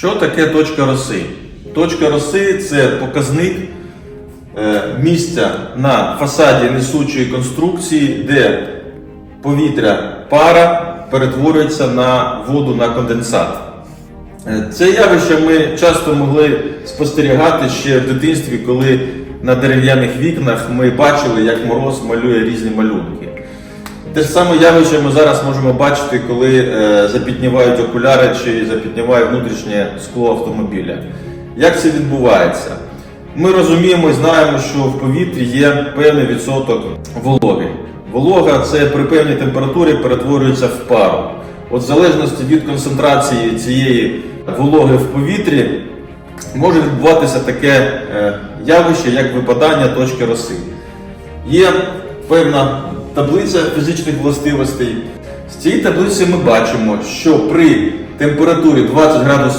Що таке точка роси? Точка роси це показник е, місця на фасаді несучої конструкції, де повітря пара перетворюється на воду на конденсат. Е, Це явище ми часто могли спостерігати ще в дитинстві, коли на дерев'яних вікнах ми бачили, як мороз малює різні малюнки. Те ж саме явище ми зараз можемо бачити, коли е, запітнівають окуляри чи запітніває внутрішнє скло автомобіля. Як це відбувається? Ми розуміємо і знаємо, що в повітрі є певний відсоток вологи. Волога це при певній температурі перетворюється в пару. От в залежності від концентрації цієї вологи в повітрі може відбуватися таке е, явище, як випадання точки роси. Є певна таблиця фізичних властивостей. З цієї таблиці ми бачимо, що при температурі 20 градусів